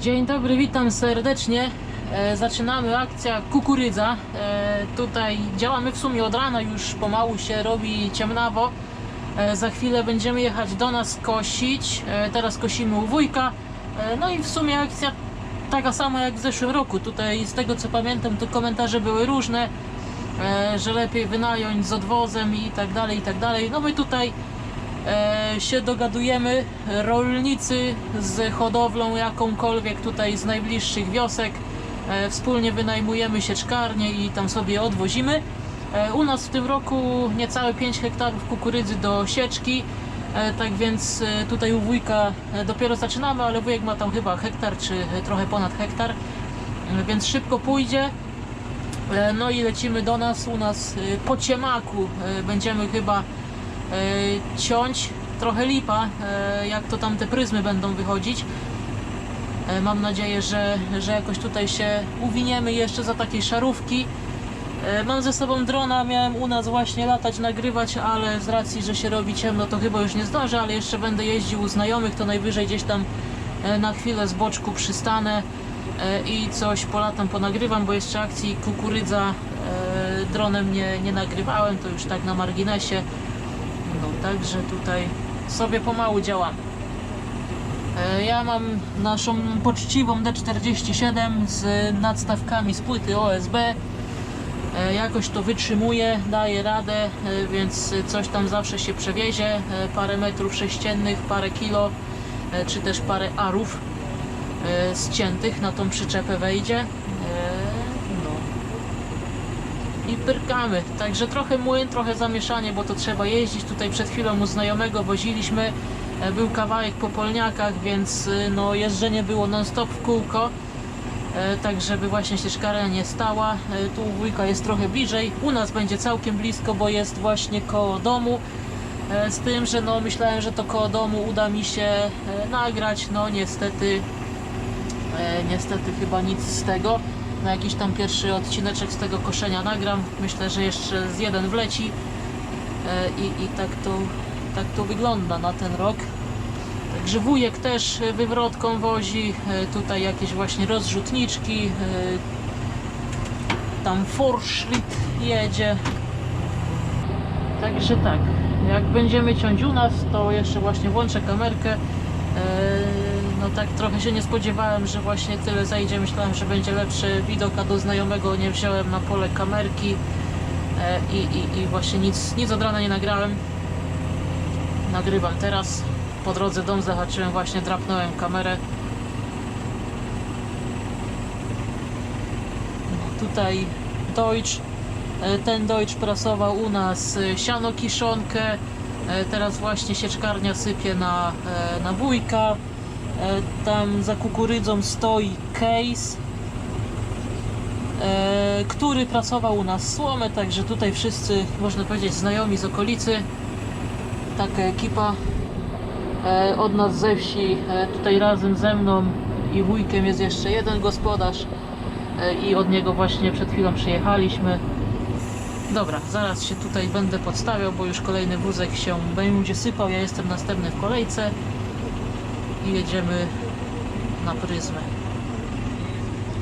Dzień dobry, witam serdecznie. E, zaczynamy akcja kukurydza. E, tutaj działamy w sumie od rana, już pomału się robi ciemnawo. E, za chwilę będziemy jechać do nas kosić. Teraz kosimy u wujka. No i w sumie akcja taka sama jak w zeszłym roku. Tutaj z tego co pamiętam to komentarze były różne, że lepiej wynająć z odwozem i tak dalej, i tak dalej. No my tutaj się dogadujemy. Rolnicy z hodowlą jakąkolwiek tutaj z najbliższych wiosek. E, wspólnie wynajmujemy sieczkarnię i tam sobie odwozimy. E, u nas w tym roku niecałe 5 hektarów kukurydzy do sieczki. E, tak więc e, tutaj u wujka e, dopiero zaczynamy, ale wujek ma tam chyba hektar czy e, trochę ponad hektar. E, więc szybko pójdzie. E, No i lecimy do nas. U nas e, po ciemaku e, będziemy chyba e, ciąć. Trochę lipa, e, jak to tam te pryzmy będą wychodzić. E, Mam nadzieję, że, że jakoś tutaj się uwiniemy jeszcze za takiej szarówki. E, Mam ze sobą drona, miałem u nas właśnie latać, nagrywać, ale z racji, że się robi ciemno, to chyba już nie zdążę, ale jeszcze będę jeździł u znajomych, to najwyżej gdzieś tam e, na chwilę z boczku przystanę e, i coś polatam, ponagrywam, bo jeszcze akcji kukurydza e, dronem nie, nie nagrywałem, to już tak na marginesie. Także tutaj sobie pomału działamy. E, Ja mam naszą poczciwą D47 z nadstawkami z płyty OSB. E, Jakoś to wytrzymuje, daje radę, e, więc coś tam zawsze się przewiezie. Parę metrów sześciennych, parę kilo, czy też parę arów zciętych na tą przyczepę wejdzie. E, No. I pyrkamy. Także trochę młyn, trochę zamieszanie, bo to trzeba jeździć. Tutaj przed chwilą u znajomego woziliśmy. E, Był kawałek po polniakach, więc y, no, jeżdżenie było non-stop w kółko. E, tak żeby właśnie ścieżkarnia nie stała. E, Tu u wujka jest trochę bliżej. U nas będzie całkiem blisko, bo jest właśnie koło domu. E, Z tym, że no myślałem, że to koło domu uda mi się e, nagrać. No niestety, e, niestety chyba nic z tego. Na jakiś tam pierwszy odcineczek z tego koszenia nagram. Myślę, że jeszcze z jeden wleci. E, I, i tak, to, tak to wygląda na ten rok. Także wujek też e, wywrotką wozi, e, tutaj jakieś właśnie rozrzutniczki, tam Forschlit jedzie. Także tak, jak będziemy ciąć u nas, to jeszcze właśnie włączę kamerkę. No tak trochę się nie spodziewałem, że właśnie tyle zajdzie. Myślałem, że będzie lepszy widok, a do znajomego nie wziąłem na pole kamerki E, i, i, i właśnie nic, nic od rana nie nagrałem. Nagrywam teraz. Po drodze dom zahaczyłem, właśnie drapnąłem kamerę. No, tutaj Deutsch. E, Ten Deutsch prasował u nas e, siano kiszonkę. Teraz właśnie sieczkarnia sypie na, na wujka. E, Tam za kukurydzą stoi case e, który pracował u nas słomę, także tutaj wszyscy, można powiedzieć, znajomi z okolicy. Taka ekipa e, od nas ze wsi, tutaj razem ze mną i wujkiem jest jeszcze jeden gospodarz i od niego właśnie przed chwilą przyjechaliśmy. Dobra, zaraz się tutaj będę podstawiał, bo już kolejny wózek się będzie sypał, ja jestem następny w kolejce i jedziemy na pryzmę.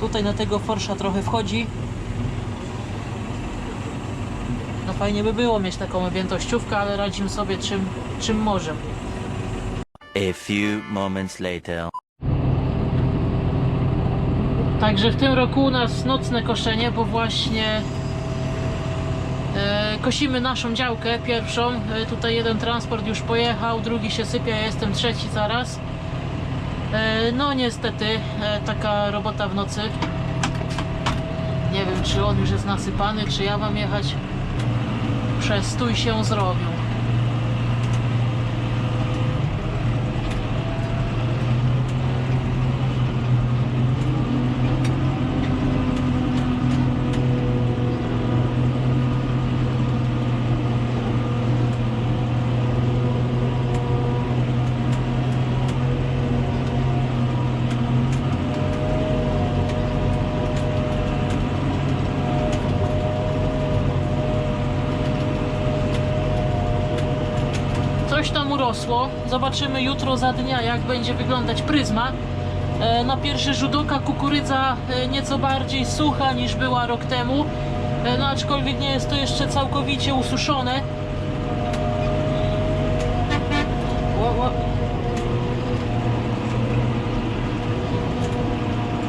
Tutaj na tego Forsza trochę wchodzi. No fajnie by było mieć taką objętościówkę, ale radzimy sobie czym, czym możemy. A few moments later. Także w tym roku u nas nocne koszenie, bo właśnie e, kosimy naszą działkę pierwszą. E, tutaj jeden transport już pojechał, drugi się sypie, ja jestem trzeci zaraz. E, no niestety e, taka robota w nocy. Nie wiem czy on już jest nasypany, czy ja mam jechać. Przestój się zrobił. Coś tam urosło. Zobaczymy jutro za dnia, jak będzie wyglądać pryzma. E, Na pierwszy rzut oka kukurydza e, nieco bardziej sucha niż była rok temu, e, no aczkolwiek nie jest to jeszcze całkowicie ususzone.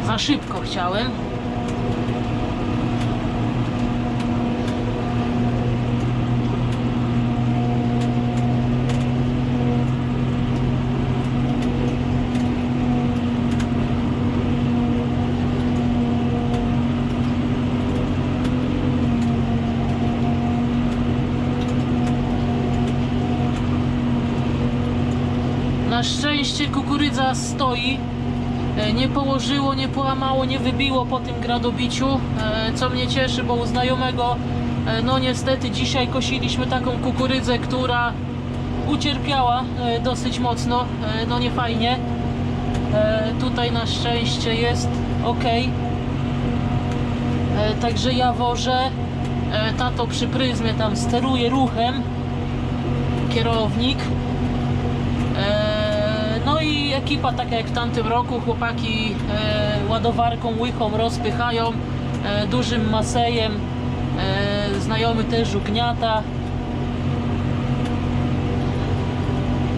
Za szybko chciałem. Na szczęście kukurydza stoi. E, Nie położyło, nie połamało, nie wybiło po tym gradobiciu, e, co mnie cieszy, bo u znajomego, e, no niestety dzisiaj kosiliśmy taką kukurydzę, która ucierpiała dosyć mocno, no nie fajnie. Tutaj na szczęście jest ok. Także ja wożę, tato przy pryzmie tam steruje ruchem, kierownik. Ekipa, tak jak w tamtym roku, chłopaki e, ładowarką łychą rozpychają e, dużym masejem. E, znajomy też ugniata.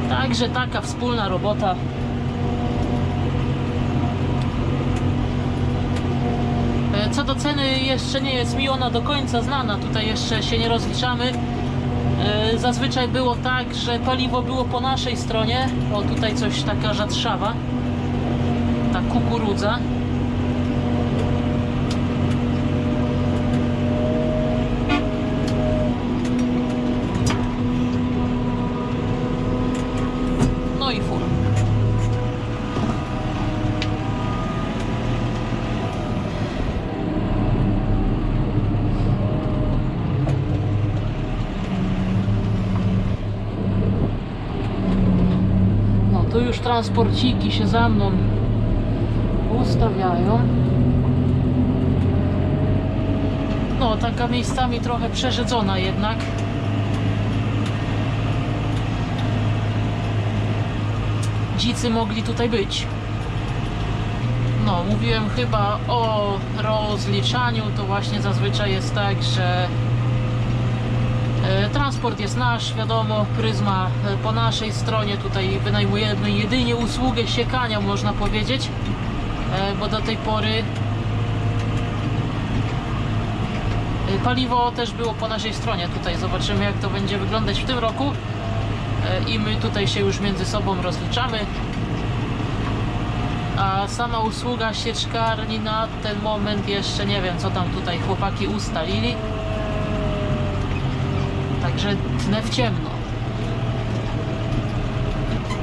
Także taka wspólna robota. Co do ceny jeszcze nie jest mi ona do końca znana, tutaj jeszcze się nie rozliczamy. E, Zazwyczaj było tak, że paliwo było po naszej stronie. O, tutaj coś taka rzadszawa. Ta kukurudza. No i fur. No tu już transporciki się za mną ustawiają. No, taka miejscami trochę przerzedzona jednak. Dzicy mogli tutaj być. No, mówiłem chyba o rozliczaniu, to właśnie zazwyczaj jest tak, że Transport jest nasz, wiadomo, pryzma e, po naszej stronie. Tutaj wynajmujemy jedynie usługę siekania, można powiedzieć, e, bo do tej pory e, paliwo też było po naszej stronie. Tutaj zobaczymy, jak to będzie wyglądać w tym roku E, i my tutaj się już między sobą rozliczamy. A sama usługa sieczkarni na ten moment jeszcze nie wiem, co tam tutaj chłopaki ustalili. Także tnę w ciemno.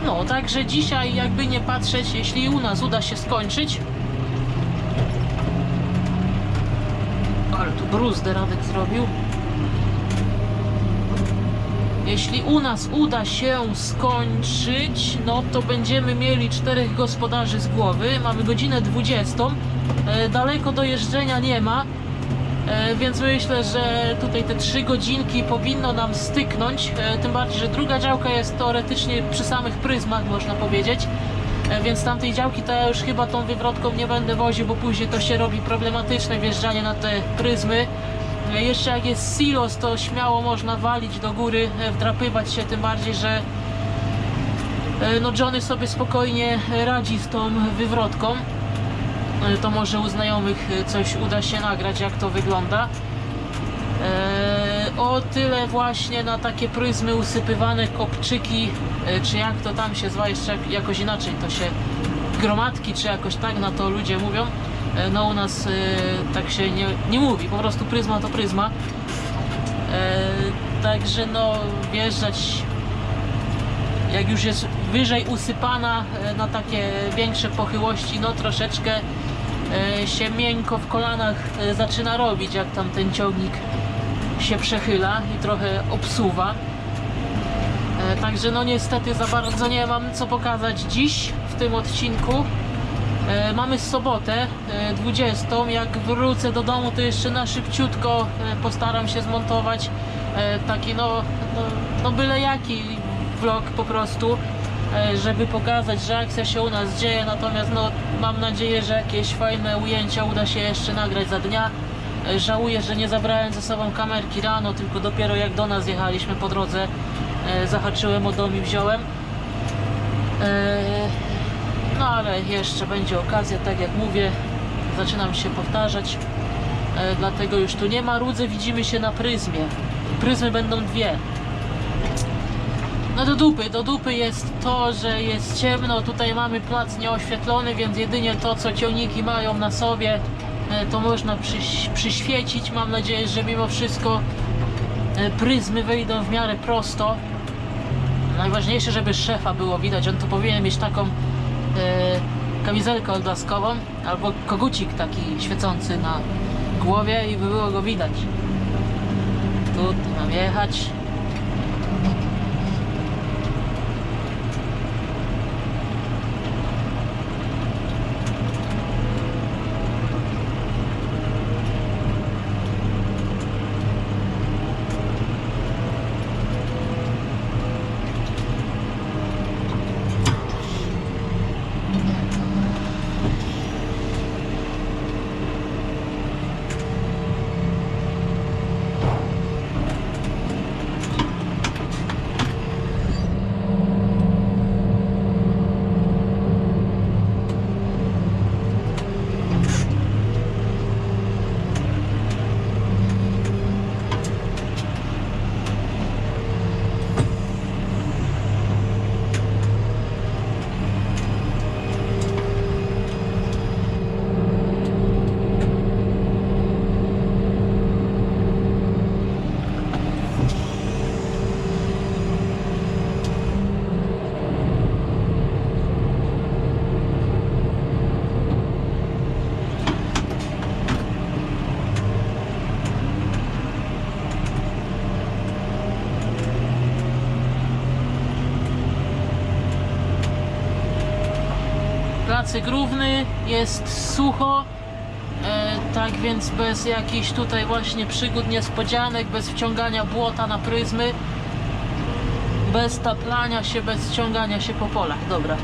No, także dzisiaj jakby nie patrzeć, jeśli u nas uda się skończyć. Ale tu bruzdę Radek zrobił. Jeśli u nas uda się skończyć, no to będziemy mieli czterech gospodarzy z głowy. Mamy godzinę 20. E, daleko do jeżdżenia nie ma. E, Więc myślę, że tutaj te trzy godzinki powinno nam styknąć. e, Tym bardziej, że druga działka jest teoretycznie przy samych pryzmach, można powiedzieć. E, Więc tamtej działki to ja już chyba tą wywrotką nie będę woził, bo później to się robi problematyczne wjeżdżanie na te pryzmy. Jeszcze jak jest silos, to śmiało można walić do góry, wdrapywać się, tym bardziej, że no Johnny sobie spokojnie radzi z tą wywrotką. E, to może u znajomych e, coś uda się nagrać, jak to wygląda. E, o tyle właśnie na takie pryzmy usypywane kopczyki, czy jak to tam się zwa, jeszcze jak- jakoś inaczej to się, gromadki, czy jakoś tak na to ludzie mówią. No u nas tak się nie, nie mówi, po prostu pryzma to pryzma. Także no wjeżdżać jak już jest wyżej usypana na takie większe pochyłości, no troszeczkę się miękko w kolanach e, zaczyna robić, jak tam ten ciągnik się przechyla i trochę obsuwa. E, Także no niestety za bardzo nie mam co pokazać dziś w tym odcinku. E, Mamy sobotę e, 20. Jak wrócę do domu, to jeszcze na szybciutko e, postaram się zmontować e, taki no, no, no byle jaki vlog po prostu. E, żeby pokazać, że akcja się u nas dzieje, natomiast no, mam nadzieję, że jakieś fajne ujęcia uda się jeszcze nagrać za dnia. E, Żałuję, że nie zabrałem ze sobą kamerki rano, tylko dopiero jak do nas jechaliśmy po drodze, e, zahaczyłem o dom i wziąłem. No ale jeszcze będzie okazja, tak jak mówię, zaczynam się powtarzać, dlatego już tu nie ma rudzy, widzimy się na pryzmie. Pryzmy będą dwie. No do dupy, do dupy jest to, że jest ciemno, tutaj mamy plac nieoświetlony, więc jedynie to, co ciągniki mają na sobie, e, to można przyś, przyświecić. Mam nadzieję, że mimo wszystko e, pryzmy wyjdą w miarę prosto. Najważniejsze, żeby szefa było widać. On to powinien mieć taką e, kamizelkę odblaskową albo kogucik taki świecący na głowie i by było go widać. Tu mam jechać. Placyk równy, jest sucho, e, tak więc bez jakichś tutaj właśnie przygód niespodzianek, bez wciągania błota na pryzmy, bez taplania się, bez ściągania się po polach, dobra.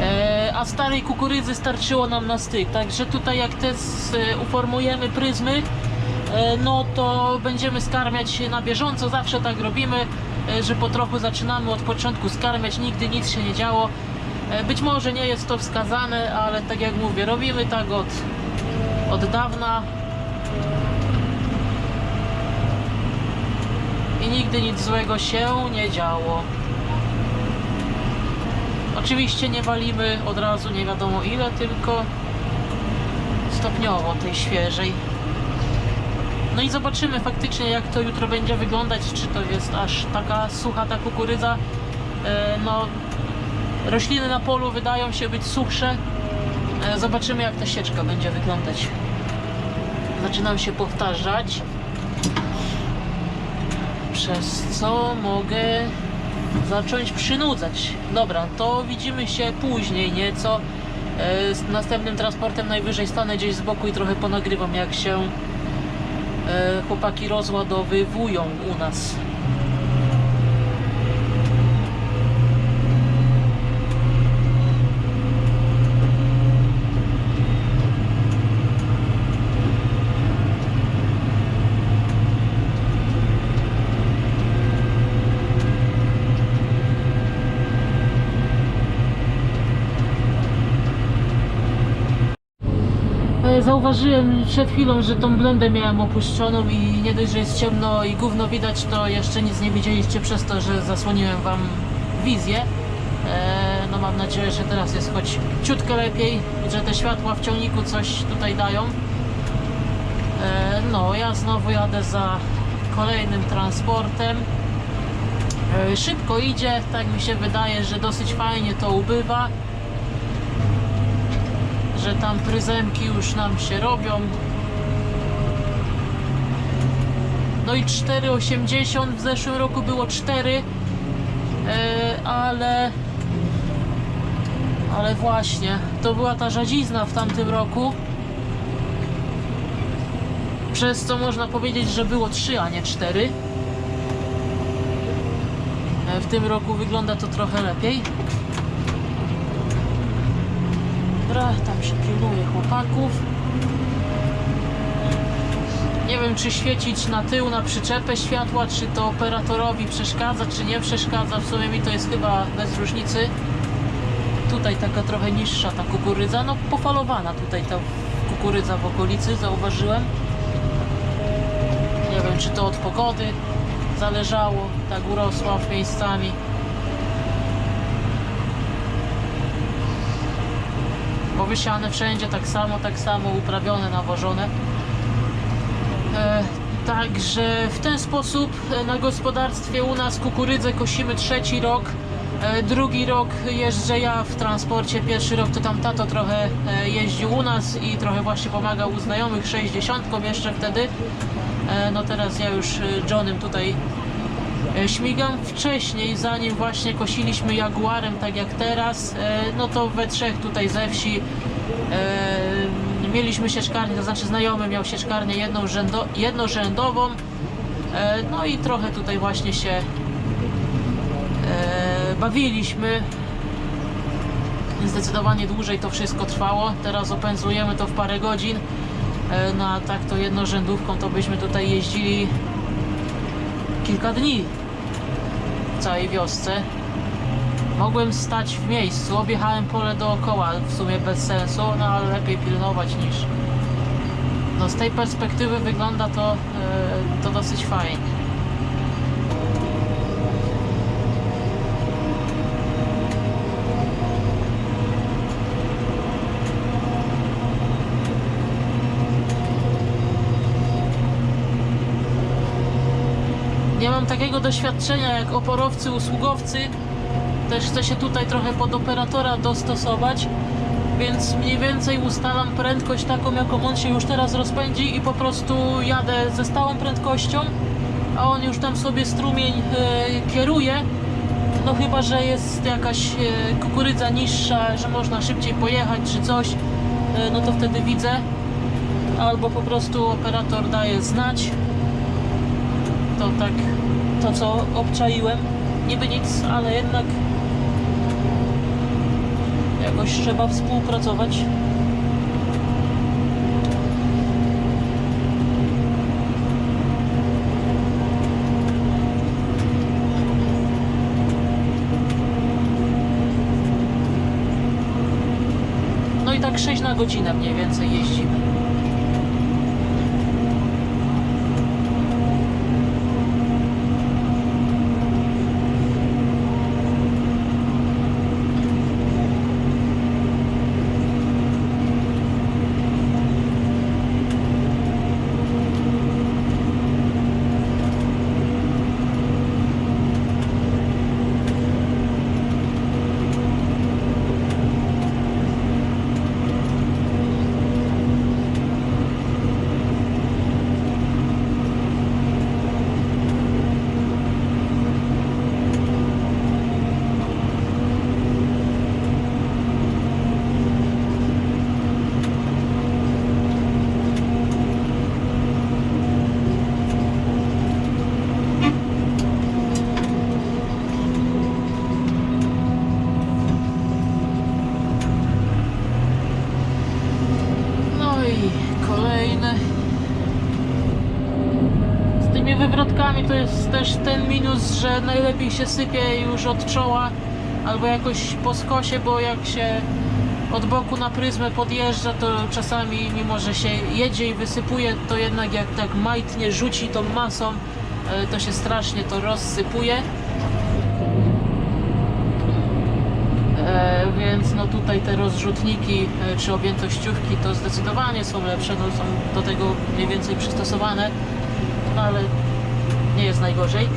E, a starej kukurydzy starczyło nam na styk, także tutaj jak te e, uformujemy pryzmy, e, no to będziemy skarmiać się na bieżąco, zawsze tak robimy, e, że po trochu zaczynamy od początku skarmiać, nigdy nic się nie działo. E, Być może nie jest to wskazane, ale tak jak mówię, robimy tak od, od dawna i nigdy nic złego się nie działo. Oczywiście nie walimy od razu nie wiadomo ile, tylko stopniowo tej świeżej. No i zobaczymy faktycznie jak to jutro będzie wyglądać, czy to jest aż taka sucha ta kukurydza. E, No Rośliny na polu wydają się być suchsze. E, Zobaczymy jak ta sieczka będzie wyglądać. Zaczynam się powtarzać. Przez co mogę zacząć przynudzać. Dobra, to widzimy się później nieco. E, Z następnym transportem najwyżej stanę gdzieś z boku i trochę ponagrywam jak się e, chłopaki rozładowywują u nas. E, Zauważyłem przed chwilą, że tą blendę miałem opuszczoną i nie dość, że jest ciemno i gówno widać, to jeszcze nic nie widzieliście przez to, że zasłoniłem wam wizję. E, no mam nadzieję, że teraz jest choć ciutkę lepiej, że te światła w ciągniku coś tutaj dają. E, no, ja znowu jadę za kolejnym transportem. E, szybko idzie, tak mi się wydaje, że dosyć fajnie to ubywa że tam pryzemki już nam się robią. No i 4,80 w zeszłym roku było 4, e, ale ale właśnie, to była ta żadzizna w tamtym roku. Przez co można powiedzieć, że było 3, a nie 4. E, W tym roku wygląda to trochę lepiej. Tam się pilnuje chłopaków. Nie wiem, czy świecić na tył, na przyczepę światła, czy to operatorowi przeszkadza, czy nie przeszkadza. W sumie mi to jest chyba bez różnicy. Tutaj taka trochę niższa ta kukurydza, no pofalowana tutaj ta kukurydza w okolicy, zauważyłem. Nie wiem, czy to od pogody zależało, tak urosła miejscami. Bo wysiane wszędzie tak samo, tak samo uprawione, nawożone. E, Także w ten sposób e, na gospodarstwie u nas kukurydzę kosimy trzeci rok. E, Drugi rok jeżdżę ja w transporcie, pierwszy rok to tam tato trochę e, jeździł u nas i trochę właśnie pomagał u znajomych 60 jeszcze wtedy. E, No teraz ja już e, Johnem tutaj śmigam. Wcześniej, zanim właśnie kosiliśmy Jaguarem, tak jak teraz, e, no to we trzech tutaj ze wsi e, mieliśmy sieczkarnię, to znaczy znajomy miał sieczkarnię jedną rzędo, jednorzędową. E, No i trochę tutaj właśnie się e, bawiliśmy. Zdecydowanie dłużej to wszystko trwało. Teraz opędzujemy to w parę godzin. E, No a tak to jednorzędówką to byśmy tutaj jeździli kilka dni w całej wiosce. Mogłem stać w miejscu, objechałem pole dookoła, w sumie bez sensu, no ale lepiej pilnować niż... No z tej perspektywy wygląda to, e, to dosyć fajnie. Nie mam takiego doświadczenia jak oporowcy, usługowcy. Też chcę się tutaj trochę pod operatora dostosować, więc mniej więcej ustalam prędkość taką, jaką on się już teraz rozpędzi i po prostu jadę ze stałą prędkością, a on już tam sobie strumień e, kieruje. No chyba, że jest jakaś e, kukurydza niższa, że można szybciej pojechać czy coś, e, no to wtedy widzę. Albo po prostu operator daje znać, to tak to co obczaiłem. Niby nic, ale jednak jakoś trzeba współpracować. No i tak 6 na godzinę mniej więcej jeździmy No i kolejne. Z tymi wywrotkami to jest też ten minus, że najlepiej się sypie już od czoła albo jakoś po skosie, bo jak się od boku na pryzmę podjeżdża, to czasami mimo, że się jedzie i wysypuje, to jednak jak tak majtnie rzuci tą masą, e, to się strasznie to rozsypuje. E, więc no tutaj te rozrzutniki e, czy objętościówki to zdecydowanie są lepsze, no są do tego mniej więcej przystosowane, no ale nie jest najgorzej.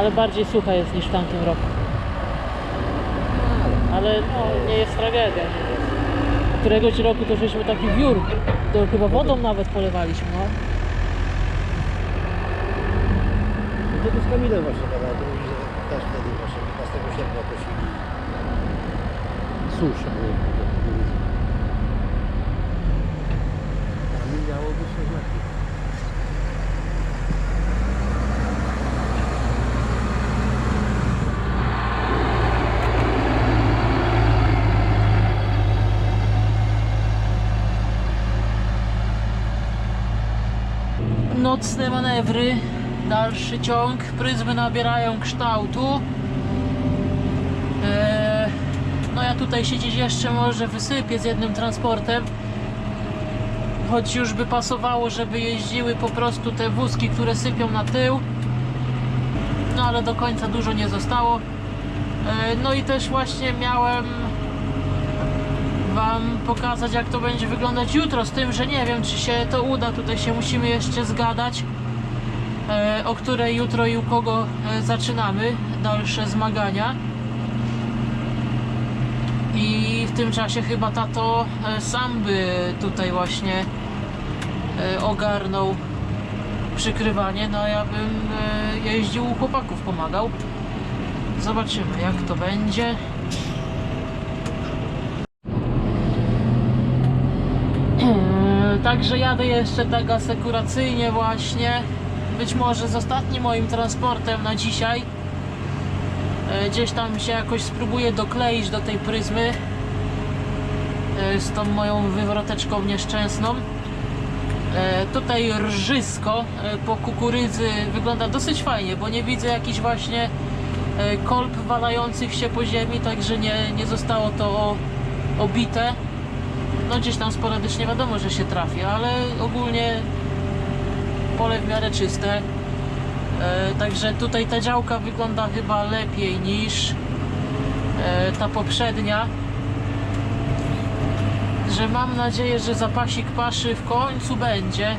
Ale bardziej sucha jest niż w tamtym roku. Ale no, nie jest tragedia. Któregoś roku to żeśmy taki wiór, to chyba wodą nawet polewaliśmy, no. To tu z Kamilem właśnie gadał, to mówi, że też wtedy właśnie 15 sierpnia kosili. Susza kukurydzy. A mi miało być coś lepiej. Nocne manewry, dalszy ciąg, pryzmy nabierają kształtu. Eee, no ja tutaj siedzieć jeszcze może wysypię z jednym transportem. Choć już by pasowało, żeby jeździły po prostu te wózki, które sypią na tył. No ale do końca dużo nie zostało. Eee, no i też właśnie miałem Wam pokazać jak to będzie wyglądać jutro, z tym, że nie wiem czy się to uda, tutaj się musimy jeszcze zgadać e, o której jutro i u kogo e, zaczynamy dalsze zmagania. I w tym czasie chyba tato e, sam by tutaj właśnie ogarnął przykrywanie, no ja bym jeździł u chłopaków, pomagał. Zobaczymy jak to będzie Eee, Także jadę jeszcze tak asekuracyjnie właśnie. Być może z ostatnim moim transportem na dzisiaj. Eee, Gdzieś tam się jakoś spróbuję dokleić do tej pryzmy. eee, Z tą moją wywroteczką nieszczęsną. Eee, Tutaj rżysko po kukurydzy wygląda dosyć fajnie, bo nie widzę jakichś właśnie kolb walających się po ziemi, także nie, nie zostało to obite. No gdzieś tam sporadycznie wiadomo, że się trafi, ale ogólnie pole w miarę czyste. E, także tutaj ta działka wygląda chyba lepiej niż e, ta poprzednia. Że mam nadzieję, że zapasik paszy w końcu będzie.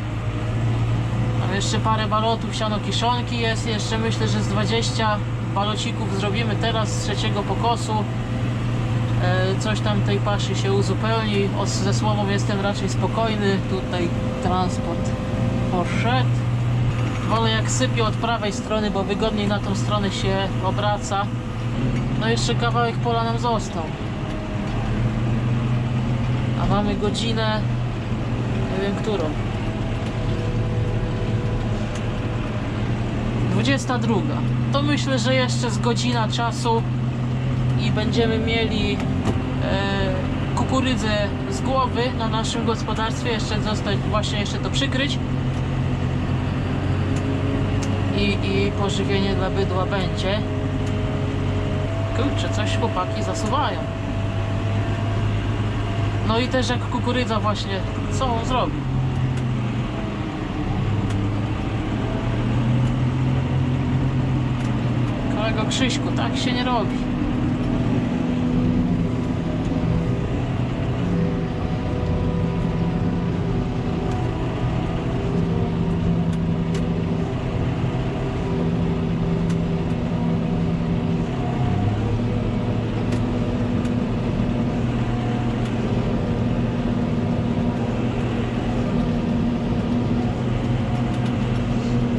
Tam jeszcze parę balotów, siano kiszonki jest. Jeszcze myślę, że z 20 balocików zrobimy teraz z trzeciego pokosu. E, coś tam tej paszy się uzupełni. O, ze słową jestem raczej spokojny. Tutaj transport poszedł. Wolę jak sypie od prawej strony, bo wygodniej na tą stronę się obraca. No jeszcze kawałek pola nam został. A mamy godzinę, nie wiem którą. 22. To myślę, że jeszcze z godzina czasu i będziemy mieli e, kukurydzę z głowy na naszym gospodarstwie. Jeszcze zostać właśnie jeszcze to przykryć. I, I pożywienie dla bydła będzie. Kurczę, coś chłopaki zasuwają. No i też jak kukurydza właśnie, co on zrobi? Kolego Krzyśku, tak się nie robi.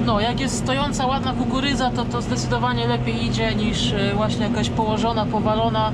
No, jak jest stojąca ładna kukurydza, to to zdecydowanie lepiej idzie niż e, właśnie jakaś położona, powalona.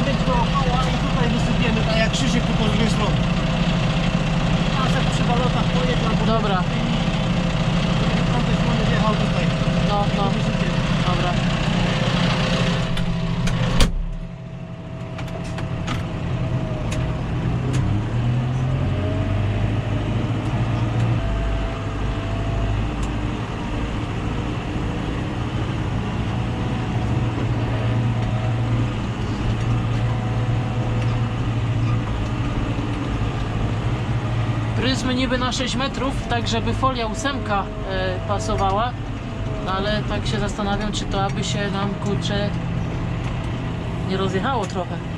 Obiekt dookoła i tutaj wysypiemy, tak jak Krzysiek tu po drugiej stronie. Pasek przy balotach pojechał, bo Dobra, z tamtej strony wjechał tutaj. no, no, Wysypiemy. dobra. Gryzmy niby na 6 metrów, tak żeby folia ósemka e, pasowała, no ale tak się zastanawiam, czy to aby się nam kurczę nie rozjechało trochę.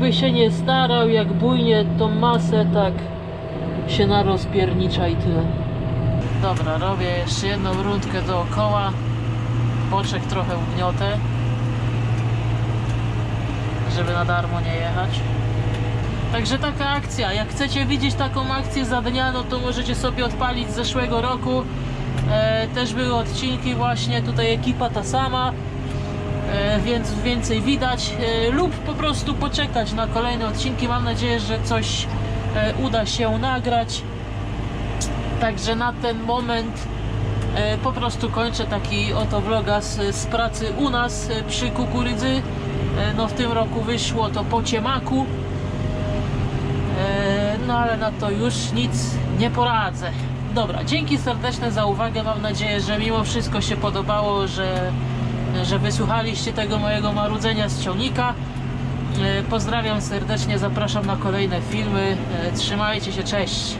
Jakby się nie starał, jak bujnie tą masę, tak się narozpiernicza i tyle. Dobra, robię jeszcze jedną rundkę dookoła. Boczek trochę ugniotę. Żeby na darmo nie jechać. Także taka akcja. Jak chcecie widzieć taką akcję za dnia, no to możecie sobie odpalić z zeszłego roku. E, też były odcinki właśnie, tutaj ekipa ta sama. Więc więcej widać e, lub po prostu poczekać na kolejne odcinki. Mam nadzieję, że coś e, uda się nagrać. Także na ten moment e, po prostu kończę taki oto vloga z, z pracy u nas przy kukurydzy. No w tym roku wyszło to po ciemaku. No ale na to już nic nie poradzę. Dobra, dzięki serdeczne za uwagę. Mam nadzieję, że mimo wszystko się podobało, że, że wysłuchaliście tego mojego marudzenia z ciągnika. E, Pozdrawiam serdecznie, zapraszam na kolejne filmy. E, Trzymajcie się, cześć.